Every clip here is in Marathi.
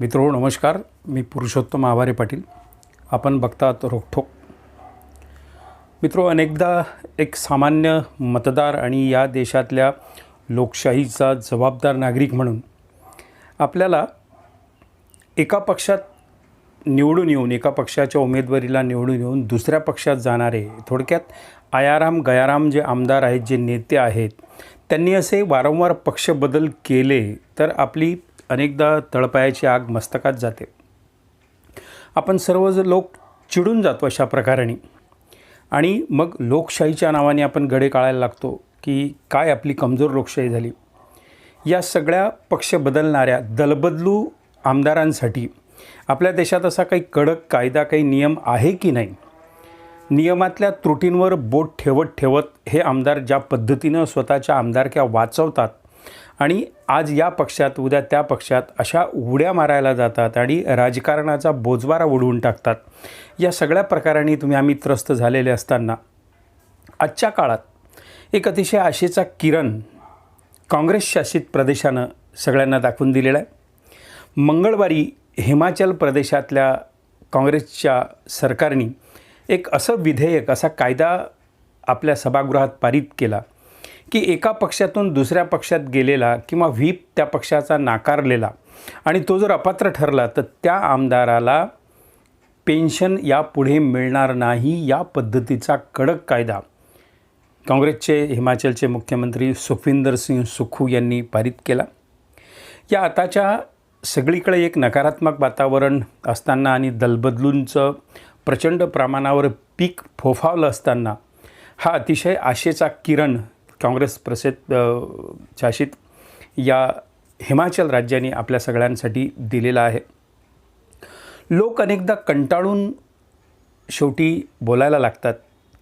मित्रो नमस्कार. मी पुरुषोत्तम आवारे पाटील. आपण बघतात रोखोक मित्रो अनेकदा एक सामान्य मतदार आणि या देशातल्या लोकशाहीचा जबाबदार नागरिक म्हणून आपल्याला एका पक्षात निवडून येऊन एका पक्षाच्या उमेदवारीला निवडून येऊन दुसऱ्या पक्षात जाणारे थोडक्यात आयाराम गयाराम जे आमदार आहेत जे नेते आहेत त्यांनी असे वारंवार पक्ष बदल केले तर आपली अनेकदा तळपायाची आग मस्तकात जाते. आपण सर्व लोक चिडून जातो अशा प्रकाराने. आणि मग लोकशाहीच्या नावाने आपण गडे काढायला लागतो की काय आपली कमजोर लोकशाही झाली. या सगळ्या पक्ष बदलणाऱ्या दलबदलू आमदारांसाठी आपल्या देशात असा काही कडक कायदा काही नियम आहे की नाही? नियमातल्या त्रुटींवर बोट ठेवत ठेवत हे आमदार ज्या पद्धतीनं स्वतःच्या आमदारक्या वाचवतात आणि आज या पक्षात उद्या त्या पक्षात अशा उड्या मारायला जातात आणि राजकारणाचा बोजवारा उडवून टाकतात. या सगळ्या प्रकारांनी तुम्ही आम्ही त्रस्त झालेले असताना आजच्या काळात एक अतिशय आशेचा किरण काँग्रेस शासित प्रदेशानं सगळ्यांना दाखवून दिलेला आहे. मंगळवारी हिमाचल प्रदेशातल्या काँग्रेसच्या सरकारने एक असं विधेयक असा कायदा आपल्या सभागृहात पारित केला. की एका पक्षातून दुसऱ्या पक्षात गेलेला किंवा व्हीप त्या पक्षाचा नाकारलेला. आणि तो जर अपात्र ठरला तर त्या आमदाराला पेन्शन यापुढे मिळणार नाही या पद्धतीचा कडक कायदा. काँग्रेसचे हिमाचलचे मुख्यमंत्री सुखविंदर सिंग सुखू यांनी पारित केला. या आताच्या सगळीकडे एक नकारात्मक वातावरण असताना आणि दलबदलूंचं प्रचंड प्रमाणावर पीक फोफावलं असताना हा अतिशय आशेचा किरण काँग्रेस प्रसिद्ध शासित या हिमाचल राज्याने आपल्या सगळ्यांसाठी दिलेला आहे. लोक अनेकदा कंटाळून शेवटी बोलायला लागतात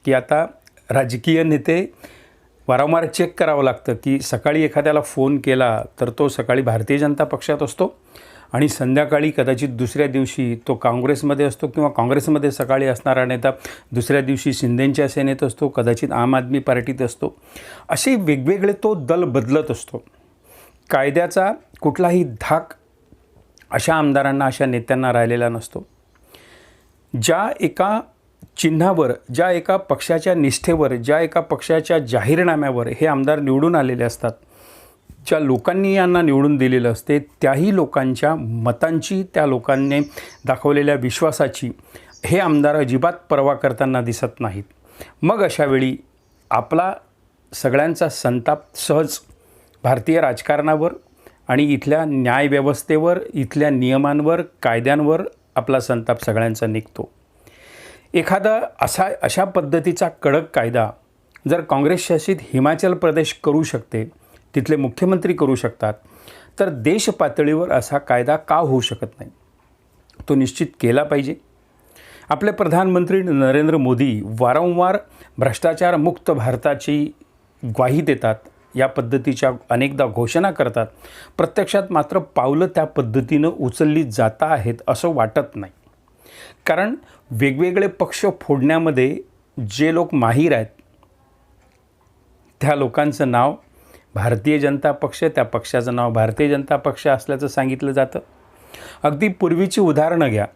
की आता राजकीय नेते वारंवार चेक करावं लागतं की सकाळी एखाद्याला फोन केला तर तो सकाळी भारतीय जनता पक्षात असतो. आणि संध्याकाळी कदाचित दुसऱ्या दिवशी तो काँग्रेसमध्ये असतो किंवा काँग्रेसमध्ये सकाळी असणारा नेता दुसऱ्या दिवशी शिंदेंच्या सेनेत असतो कदाचित आम आदमी पार्टीत असतो. असे वेगवेगळे तो दल बदलत असतो. कायद्याचा कुठलाही धाक अशा आमदारांना अशा नेत्यांना राहिलेला नसतो. ज्या एका चिन्हावर ज्या एका पक्षाच्या निष्ठेवर ज्या एका पक्षाच्या जाहीरनाम्यावर हे आमदार निवडून आलेले असतात ज्या लोकांनी यांना निवडून दिलेलं असते त्याही लोकांच्या मतांची त्या लोकांनी दाखवलेल्या विश्वासाची हे आमदार अजिबात पर्वा करताना दिसत नाहीत. मग अशावेळी आपला सगळ्यांचा संताप सहज भारतीय राजकारणावर आणि इथल्या न्यायव्यवस्थेवर इथल्या नियमांवर कायद्यांवर आपला संताप सगळ्यांचा निघतो. एखादा असा अशा पद्धतीचा कडक कायदा जर काँग्रेस शासित हिमाचल प्रदेश करू शकते तिथले मुख्यमंत्री करू शकतात. तर देश पातळीवर असा कायदा का होऊ शकत नाही? तो निश्चित केला पाहिजे. आपले प्रधानमंत्री नरेंद्र मोदी वारंवार भ्रष्टाचारमुक्त भारताची ग्वाही देतात या पद्धतीच्या अनेकदा घोषणा करतात. प्रत्यक्षात मात्र पावलं त्या पद्धतीनं उचलली जाता आहेत असं वाटत नाही. कारण वेगवेगळे पक्ष फोडण्यामध्ये जे लोक माहीर आहेत त्या लोकांचं नाव भारतीय जनता पक्ष त्या पक्षाचं नाव भारतीय जनता पक्ष असल्याचं सांगितलं जातं. अगदी पूर्वीची उदाहरणं घ्या.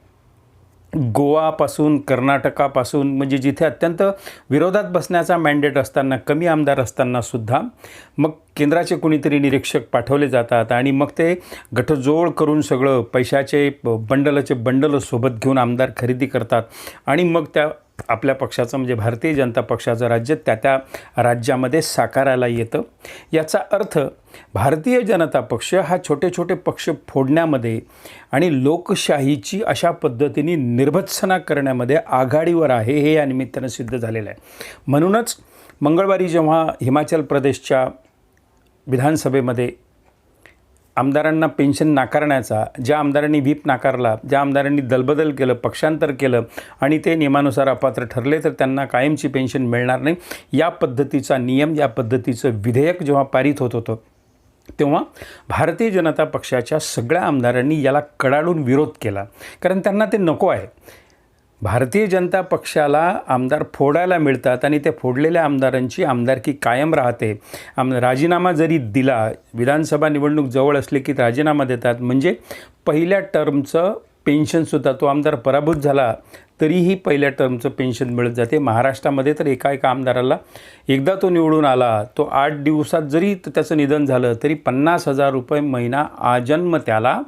गोवापासून कर्नाटकापासून म्हणजे जिथे अत्यंत विरोधात बसण्याचा मॅन्डेट असताना कमी आमदार असतानासुद्धा मग केंद्राचे कोणीतरी निरीक्षक पाठवले जातात आणि मग ते गठजोड करून सगळं पैशाचे बंडलचे बंडल सोबत घेऊन आमदार खरेदी करतात आणि मग त्या आपल्या पक्षाचं म्हणजे भारतीय जनता पक्षाचं राज्य त्या त्या राज्यामध्ये साकारायला येतं. याचा अर्थ भारतीय जनता पक्ष हा छोटे छोटे पक्ष फोडण्यामध्ये आणि लोकशाहीची अशा पद्धतीने निर्भत्सना करण्यामध्ये आघाडीवर आहे हे या निमित्तानं सिद्ध झालेलं आहे. म्हणूनच मंगळवारी जेव्हा हिमाचल प्रदेशच्या विधानसभेमध्ये आमदारांना पेन्शन नाकारण्याचा ज्या आमदारांनी व्हीप नाकारला ज्या आमदारांनी दलबदल केलं पक्षांतर केलं आणि ते नियमानुसार अपात्र ठरले तर त्यांना कायमची पेन्शन मिळणार नाही. या पद्धतीचा नियम या पद्धतीचं विधेयक जेव्हा पारित होत होतं तेव्हा भारतीय जनता पक्षाच्या सगळ्या आमदारांनी याला कडाडून विरोध केला. कारण त्यांना ते नको आहे. भारतीय जनता पक्षाला आमदार फोडायला मिळतात आणि त्या फोडलेल्या आमदारांची आमदारकी कायम राहते. आम राजीनामा जरी दिला विधानसभा निवडणूक जवळ असली की राजीनामा देतात. म्हणजे पहिल्या टर्मचं पेन्शनसुद्धा तो आमदार पराभूत झाला तरीही पहिल्या टर्मचं पेन्शन मिळत जाते. महाराष्ट्रामध्ये तर एका एका आमदाराला एकदा तो निवडून आला तो आठ दिवसात जरी त्याचं निधन झालं तरी पन्नास हजार रुपये महिना आजन्म त्याला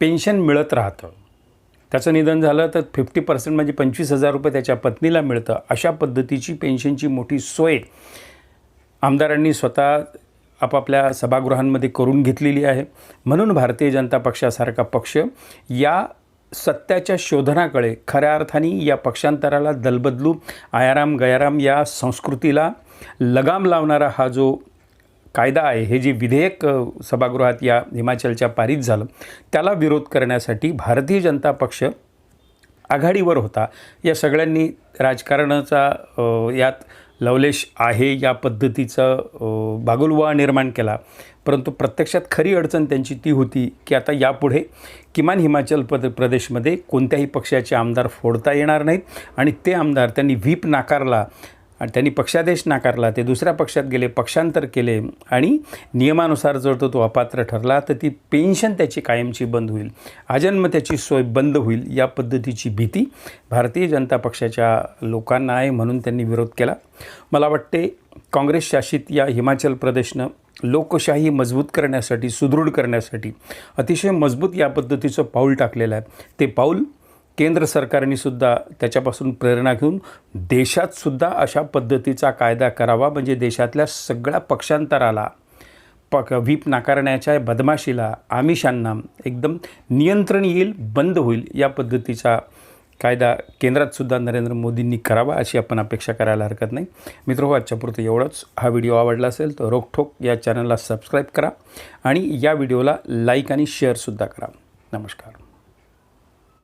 पेन्शन मिळत राहतं. त्याचं निधन झालं तर फिफ्टी पर्सेंट म्हणजे पंचवीस हजार रुपये त्याच्या पत्नीला मिळतं. अशा पद्धतीची पेन्शनची मोठी सोय आमदारांनी स्वतः आपापल्या सभागृहांमध्ये करून घेतलेली आहे. म्हणून भारतीय जनता पक्षासारखा पक्ष या सत्याच्या शोधनाकडे खऱ्या अर्थाने या पक्षांतराला दलबदलू आयाराम गयाराम या संस्कृतीला लगाम लावणारा हा जो कायदा आहे. हे जे विधेयक सभागृहात या हिमाचलच्या पारित झालं त्याला विरोध करण्यासाठी भारतीय जनता पक्ष आघाडीवर होता. या सगळ्यांनी राजकारणाचा यात लवलेश आहे या पद्धतीचं बागुलवा निर्माण केला. परंतु प्रत्यक्षात खरी अडचण त्यांची ती होती की आता यापुढे किमान हिमाचल प्रद प्रदेशमध्ये कोणत्याही पक्षाचे आमदार फोडता येणार नाहीत आणि ते आमदार त्यांनी व्हीप नाकारला. आणि त्यांनी पक्षादेश नाकारला ते दुसऱ्या पक्षात गेले पक्षांतर केले आणि नियमानुसार जर तो तो अपात्र ठरला तर ती पेन्शन त्याची कायमची बंद होईल. आजन्म त्याची सोय बंद होईल या पद्धतीची भीती भारतीय जनता पक्षाच्या लोकांना आहे म्हणून त्यांनी विरोध केला. मला वाटते काँग्रेस शासित या हिमाचल प्रदेशनं लोकशाही मजबूत करण्यासाठी सुदृढ करण्यासाठी अतिशय मजबूत या पद्धतीचं पाऊल टाकलेलं आहे. ते पाऊल केंद्र सरकारने सुद्धा त्याच्यापासून प्रेरणा घेऊन देशात सुद्धा अशा पद्धतीचा कायदा करावा. म्हणजे देशातल्या सगळ्या पक्षांतराला पक व्हीप नाकारण्याच्या बदमाशीला आमिषांना एकदम नियंत्रण येईल बंद होईल या पद्धतीचा कायदा केंद्रातसुद्धा नरेंद्र मोदींनी करावा अशी आपण अपेक्षा करायला हरकत नाही. मित्र हो आजच्यापुरतं एवढंच. हा व्हिडिओ आवडला असेल तर रोकठोक या चॅनलला सबस्क्राईब करा आणि या व्हिडिओला लाईक आणि शेअरसुद्धा करा. नमस्कार.